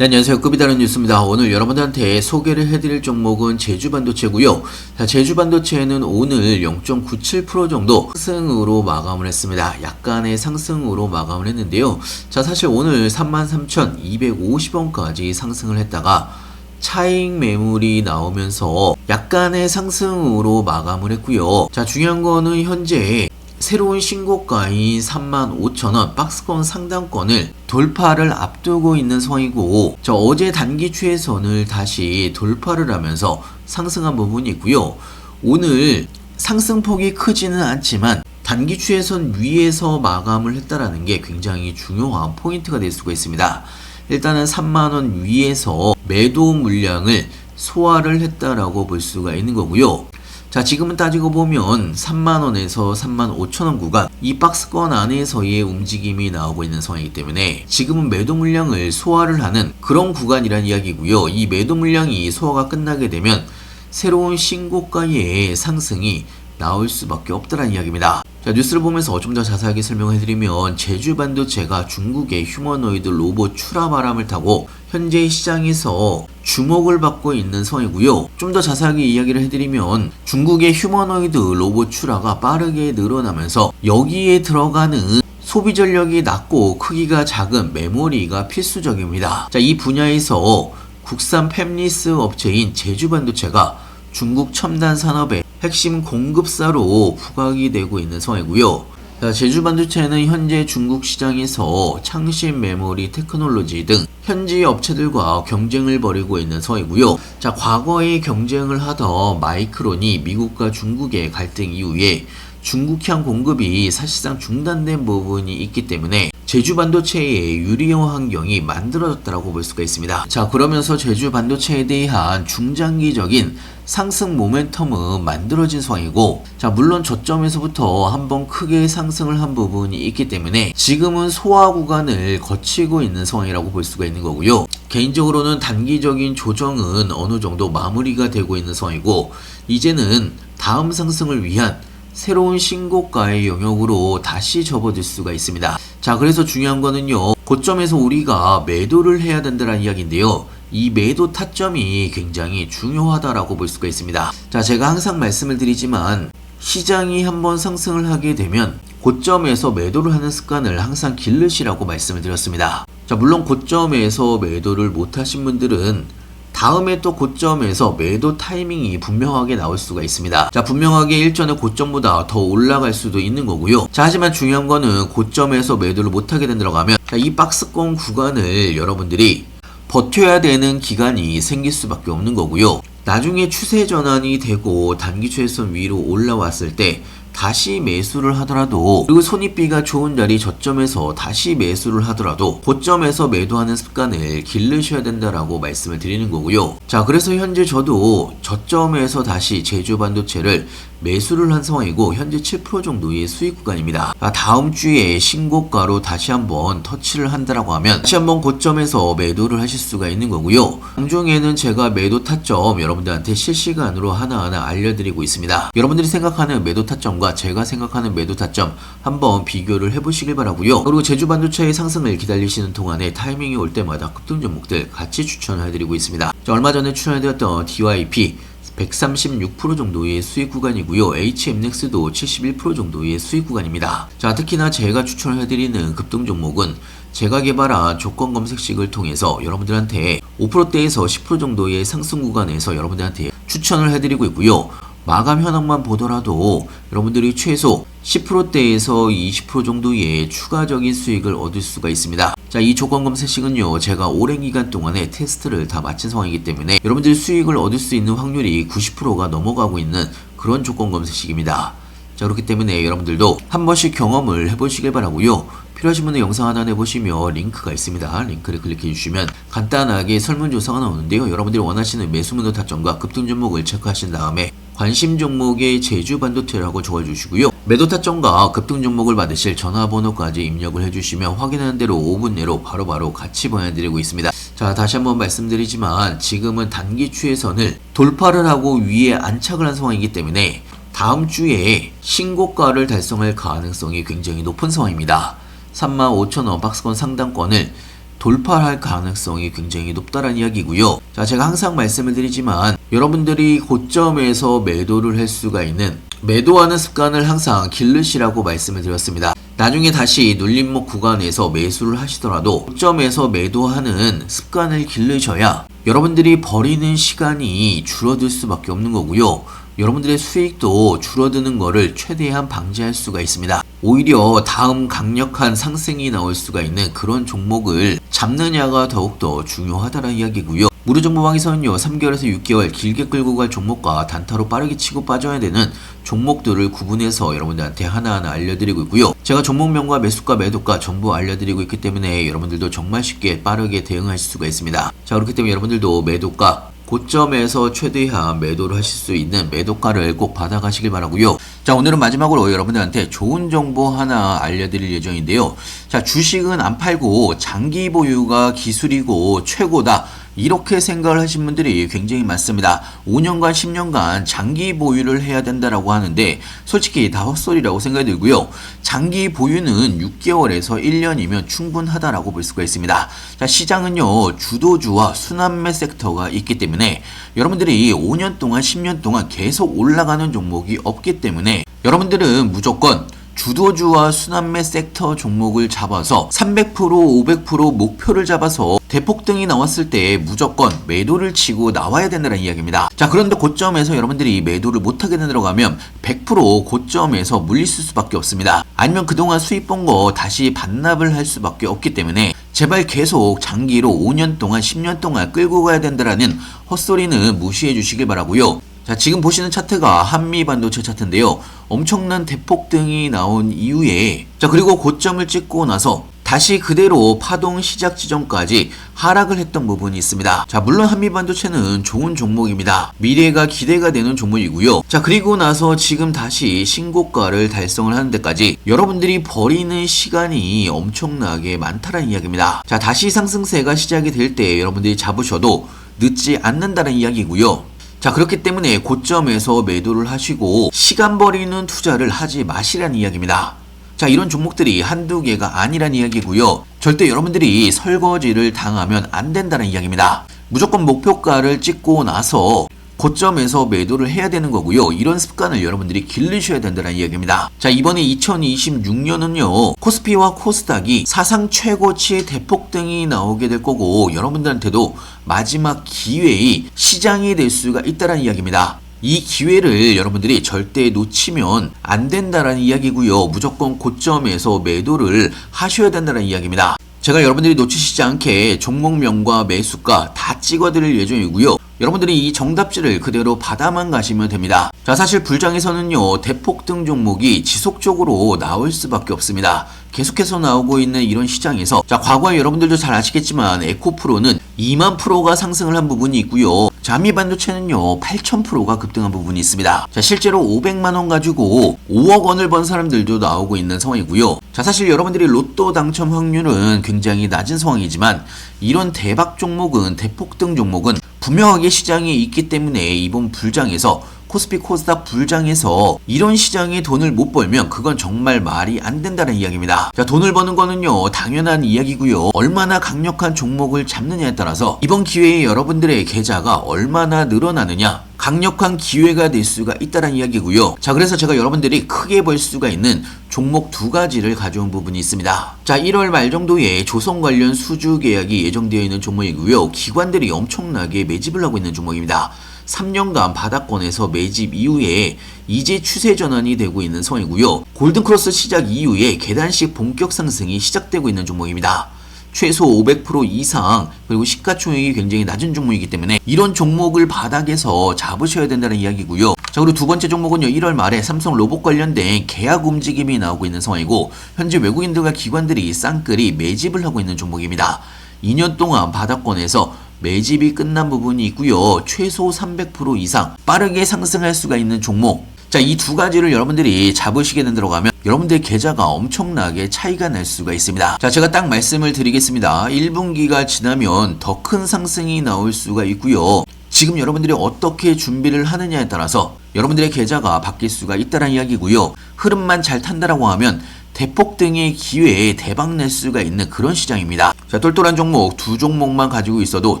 네, 안녕하세요. 급이 다른 뉴스입니다. 오늘 여러분들한테 소개를 해드릴 종목은 제주반도체고요. 자, 제주반도체는 오늘 0.97% 정도 상승으로 마감을 했습니다. 약간의 상승으로 마감을 했는데요. 자, 사실 오늘 33,250원까지 상승을 했다가 차익 매물이 나오면서 약간의 상승으로 마감을 했고요. 자, 중요한 거는 현재 새로운 신고가인 35,000원 박스권 상단권을 돌파를 앞두고 있는 상황이고 저 어제 단기 추세선을 다시 돌파를 하면서 상승한 부분이 있고요. 오늘 상승폭이 크지는 않지만 단기 추세선 위에서 마감을 했다라는 게 굉장히 중요한 포인트가 될 수가 있습니다. 일단은 3만원 위에서 매도 물량을 소화를 했다라고 볼 수가 있는 거고요. 자, 지금은 따지고 보면 3만원에서 3만 5천원 구간, 이 박스권 안에서의 움직임이 나오고 있는 상황이기 때문에 지금은 매도 물량을 소화를 하는 그런 구간이란 이야기고요. 이 매도 물량이 소화가 끝나게 되면 새로운 신고가의 상승이 나올 수밖에 없다는 이야기입니다. 자, 뉴스를 보면서 좀 더 자세하게 설명해드리면 제주 반도체가 중국의 휴머노이드 로봇 출하바람을 타고 현재 시장에서 주목을 받고 있는 상황이고요. 좀 더 자세하게 이야기를 해드리면 중국의 휴머노이드 로봇 출하가 빠르게 늘어나면서 여기에 들어가는 소비 전력이 낮고 크기가 작은 메모리가 필수적입니다. 자, 이 분야에서 국산 팹리스 업체인 제주반도체가 중국 첨단 산업의 핵심 공급사로 부각이 되고 있는 상황이고요. 자, 제주 반도체는 현재 중국 시장에서 창신 메모리 테크놀로지 등 현지 업체들과 경쟁을 벌이고 있는 상황이고요. 자, 과거에 경쟁을 하던 마이크론이 미국과 중국의 갈등 이후에 중국향 공급이 사실상 중단된 부분이 있기 때문에 제주 반도체의 유리한 환경이 만들어졌다고 볼 수가 있습니다. 자, 그러면서 제주 반도체에 대한 중장기적인 상승 모멘텀은 만들어진 상황이고, 자, 물론 저점에서부터 한번 크게 상승을 한 부분이 있기 때문에 지금은 소화 구간을 거치고 있는 상황이라고 볼 수가 있는 거고요. 개인적으로는 단기적인 조정은 어느 정도 마무리가 되고 있는 상황이고, 이제는 다음 상승을 위한 새로운 신고가의 영역으로 다시 접어들 수가 있습니다. 자, 그래서 중요한 거는요. 고점에서 우리가 매도를 해야 된다는 이야기인데요. 이 매도 타점이 굉장히 중요하다라고 볼 수가 있습니다. 자, 제가 항상 말씀을 드리지만 시장이 한번 상승을 하게 되면 고점에서 매도를 하는 습관을 항상 기르시라고 말씀을 드렸습니다. 자, 물론 고점에서 매도를 못 하신 분들은 다음에 또 고점에서 매도 타이밍이 분명하게 나올 수가 있습니다. 자, 분명하게 일전의 고점보다 더 올라갈 수도 있는 거고요. 자, 하지만 중요한 거는 고점에서 매도를 못하게 된다고 하면 자, 이 박스권 구간을 여러분들이 버텨야 되는 기간이 생길 수밖에 없는 거고요. 나중에 추세 전환이 되고 단기 추세선 위로 올라왔을 때 다시 매수를 하더라도 그리고 손익비가 좋은 자리 저점에서 다시 매수를 하더라도 고점에서 매도하는 습관을 기르셔야 된다라고 말씀을 드리는 거고요. 자, 그래서 현재 저도 저점에서 다시 제주 반도체를 매수를 한 상황이고 현재 7% 정도의 수익 구간입니다. 아, 다음 주에 신고가로 다시 한번 터치를 한다라고 하면 다시 한번 고점에서 매도를 하실 수가 있는 거고요. 장중에는 제가 매도 타점 여러분들한테 실시간으로 하나하나 알려드리고 있습니다. 여러분들이 생각하는 매도 타점과 제가 생각하는 매도 타점 한번 비교를 해보시길 바라고요. 그리고 제주 반도체의 상승을 기다리시는 동안에 타이밍이 올 때마다 급등 종목들 같이 추천해드리고 있습니다. 자, 얼마 전에 추천해드렸던 DYP 136% 정도의 수익 구간이고요. HMNex도 71% 정도의 수익 구간입니다. 자, 특히나 제가 추천해드리는 급등 종목은 제가 개발한 조건 검색식을 통해서 여러분들한테 5%대에서 10% 정도의 상승 구간에서 여러분들한테 추천을 해드리고 있고요. 마감 현황만 보더라도 여러분들이 최소 10%대에서 20% 정도의 추가적인 수익을 얻을 수가 있습니다. 자, 이 조건 검색식은요, 제가 오랜 기간 동안에 테스트를 다 마친 상황이기 때문에 여러분들이 수익을 얻을 수 있는 확률이 90%가 넘어가고 있는 그런 조건 검색식입니다. 자, 그렇기 때문에 여러분들도 한 번씩 경험을 해보시길 바라고요. 필요하신 분은 영상 하단에 보시면 링크가 있습니다. 링크를 클릭해 주시면 간단하게 설문조사가 나오는데요. 여러분들이 원하시는 매수문도 타점과 급등 종목을 체크하신 다음에 관심 종목의 제주 반도체라고 적어주시고요. 매도 타점과 급등 종목을 받으실 전화번호까지 입력을 해주시면 확인하는 대로 5분 내로 바로바로 같이 보내드리고 있습니다. 자, 다시 한번 말씀드리지만 지금은 단기 추세선을 돌파를 하고 위에 안착을 한 상황이기 때문에 다음 주에 신고가를 달성할 가능성이 굉장히 높은 상황입니다. 35,000원 박스권 상단권을 돌파할 가능성이 굉장히 높다는 이야기고요. 자, 제가 항상 말씀을 드리지만 여러분들이 고점에서 매도를 할 수가 있는 매도하는 습관을 항상 기르시라고 말씀을 드렸습니다. 나중에 다시 눌림목 구간에서 매수를 하시더라도 고점에서 매도하는 습관을 기르셔야 여러분들이 버리는 시간이 줄어들 수밖에 없는 거고요. 여러분들의 수익도 줄어드는 것을 최대한 방지할 수가 있습니다. 오히려 다음 강력한 상승이 나올 수가 있는 그런 종목을 잡느냐가 더욱더 중요하다는 이야기고요. 무료 정보방에서는요, 3개월에서 6개월 길게 끌고 갈 종목과 단타로 빠르게 치고 빠져야 되는 종목들을 구분해서 여러분들한테 하나하나 알려드리고 있고요. 제가 종목명과 매수가, 매도가 전부 알려드리고 있기 때문에 여러분들도 정말 쉽게 빠르게 대응하실 수가 있습니다. 자, 그렇기 때문에 여러분들도 매도가, 고점에서 최대한 매도를 하실 수 있는 매도가를 꼭 받아가시길 바라고요. 자 오늘은 마지막으로 여러분들한테 좋은 정보 하나 알려드릴 예정인데요. 자 주식은 안 팔고 장기 보유가 기술이고 최고다. 이렇게 생각을 하신 분들이 굉장히 많습니다. 5년간, 10년간 장기 보유를 해야 된다라고 하는데 솔직히 다 헛소리라고 생각이 들고요. 장기 보유는 6개월에서 1년이면 충분하다라고 볼 수가 있습니다. 자, 시장은요, 주도주와 순환매 섹터가 있기 때문에 여러분들이 5년 동안, 10년 동안 계속 올라가는 종목이 없기 때문에 여러분들은 무조건 주도주와 순환매 섹터 종목을 잡아서 300% 500% 목표를 잡아서 대폭등이 나왔을 때 무조건 매도를 치고 나와야 된다는 이야기입니다. 자 그런데 고점에서 여러분들이 매도를 못하게 들어가면 100% 고점에서 물릴 수밖에 없습니다. 아니면 그동안 수입 본 거 다시 반납을 할 수밖에 없기 때문에 제발 계속 장기로 5년 동안 10년 동안 끌고 가야 된다라는 헛소리는 무시해 주시길 바라고요. 자, 지금 보시는 차트가 한미 반도체 차트인데요. 엄청난 대폭등이 나온 이후에 자, 그리고 고점을 찍고 나서 다시 그대로 파동 시작 지점까지 하락을 했던 부분이 있습니다. 자, 물론 한미 반도체는 좋은 종목입니다. 미래가 기대가 되는 종목이고요. 자, 그리고 나서 지금 다시 신고가를 달성을 하는 데까지 여러분들이 버리는 시간이 엄청나게 많다는 이야기입니다. 자, 다시 상승세가 시작이 될 때 여러분들이 잡으셔도 늦지 않는다는 이야기고요. 자, 그렇기 때문에 고점에서 매도를 하시고 시간 버리는 투자를 하지 마시라는 이야기입니다. 자, 이런 종목들이 한두 개가 아니란 이야기고요. 절대 여러분들이 설거지를 당하면 안 된다는 이야기입니다. 무조건 목표가를 찍고 나서 고점에서 매도를 해야 되는 거고요. 이런 습관을 여러분들이 기르셔야 된다는 이야기입니다. 자, 이번에 2026년은요. 코스피와 코스닥이 사상 최고치의 대폭등이 나오게 될 거고 여러분들한테도 마지막 기회의 시장이 될 수가 있다는 이야기입니다. 이 기회를 여러분들이 절대 놓치면 안 된다는 이야기고요. 무조건 고점에서 매도를 하셔야 된다는 이야기입니다. 제가 여러분들이 놓치시지 않게 종목명과 매수가 다 찍어드릴 예정이고요. 여러분들이 이 정답지를 그대로 받아만 가시면 됩니다. 자, 사실 불장에서는요, 대폭 등 종목이 지속적으로 나올 수밖에 없습니다. 계속해서 나오고 있는 이런 시장에서 자 과거에 여러분들도 잘 아시겠지만 에코프로는 2만 프로가 상승을 한 부분이 있고요. 자미 반도체는요 8천 프로가 급등한 부분이 있습니다. 자 실제로 500만 원 가지고 5억 원을 번 사람들도 나오고 있는 상황이고요. 자 사실 여러분들이 로또 당첨 확률은 굉장히 낮은 상황이지만 이런 대박 종목은 대폭등 종목은 분명하게 시장에 있기 때문에 이번 불장에서 코스피 코스닥 불장에서 이런 시장에 돈을 못 벌면 그건 정말 말이 안 된다는 이야기입니다. 자, 돈을 버는 거는요, 당연한 이야기고요. 얼마나 강력한 종목을 잡느냐에 따라서 이번 기회에 여러분들의 계좌가 얼마나 늘어나느냐, 강력한 기회가 될 수가 있다는 이야기고요. 자, 그래서 제가 여러분들이 크게 벌 수가 있는 종목 두 가지를 가져온 부분이 있습니다. 자, 1월 말 정도에 조선 관련 수주 계약이 예정되어 있는 종목이고요. 기관들이 엄청나게 매집을 하고 있는 종목입니다. 3년간 바닥권에서 매집 이후에 이제 추세 전환이 되고 있는 상황이고요. 골든크로스 시작 이후에 계단식 본격 상승이 시작되고 있는 종목입니다. 최소 500% 이상 그리고 시가총액이 굉장히 낮은 종목이기 때문에 이런 종목을 바닥에서 잡으셔야 된다는 이야기고요. 자 그리고 두 번째 종목은요 1월 말에 삼성 로봇 관련된 계약 움직임이 나오고 있는 상황이고 현재 외국인들과 기관들이 쌍끌이 매집을 하고 있는 종목입니다. 2년 동안 바닥권에서 매집이 끝난 부분이 있고요. 최소 300% 이상 빠르게 상승할 수가 있는 종목. 자, 이 두 가지를 여러분들이 잡으시게 된 들어가면 여러분들의 계좌가 엄청나게 차이가 날 수가 있습니다. 자, 제가 딱 말씀을 드리겠습니다. 1분기가 지나면 더 큰 상승이 나올 수가 있고요. 지금 여러분들이 어떻게 준비를 하느냐에 따라서 여러분들의 계좌가 바뀔 수가 있다는 이야기고요. 흐름만 잘 탄다라고 하면 대폭 등의 기회에 대박 낼 수가 있는 그런 시장입니다. 자, 똘똘한 종목 두 종목만 가지고 있어도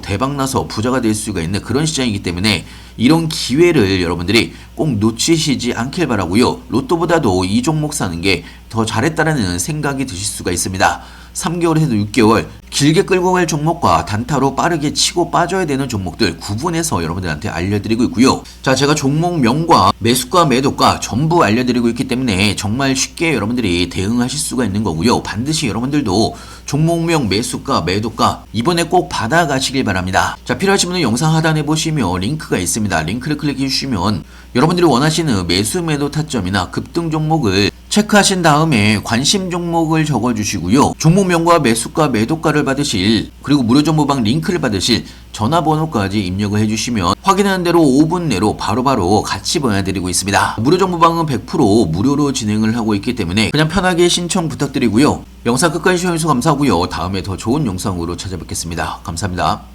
대박 나서 부자가 될 수가 있는 그런 시장이기 때문에 이런 기회를 여러분들이 꼭 놓치시지 않길 바라고요. 로또보다도 이 종목 사는 게 더 잘했다라는 생각이 드실 수가 있습니다. 3개월에서 6개월 길게 끌고 갈 종목과 단타로 빠르게 치고 빠져야 되는 종목들 구분해서 여러분들한테 알려드리고 있고요. 자, 제가 종목명과 매수가 매도가 전부 알려드리고 있기 때문에 정말 쉽게 여러분들이 대응하실 수가 있는 거고요. 반드시 여러분들도 종목명 매수가 매도가 이번에 꼭 받아가시길 바랍니다. 자, 필요하신 분은 영상 하단에 보시면 링크가 있습니다. 링크를 클릭해 주시면 여러분들이 원하시는 매수 매도 타점이나 급등 종목을 체크하신 다음에 관심 종목을 적어주시고요. 종목명과 매수가 매도가를 받으실 그리고 무료 정보방 링크를 받으실 전화번호까지 입력을 해주시면 확인하는 대로 5분 내로 바로 바로 같이 보내드리고 있습니다. 무료 정보방은 100% 무료로 진행을 하고 있기 때문에 그냥 편하게 신청 부탁드리고요. 영상 끝까지 시청해주셔서 감사하고요. 다음에 더 좋은 영상으로 찾아뵙겠습니다. 감사합니다.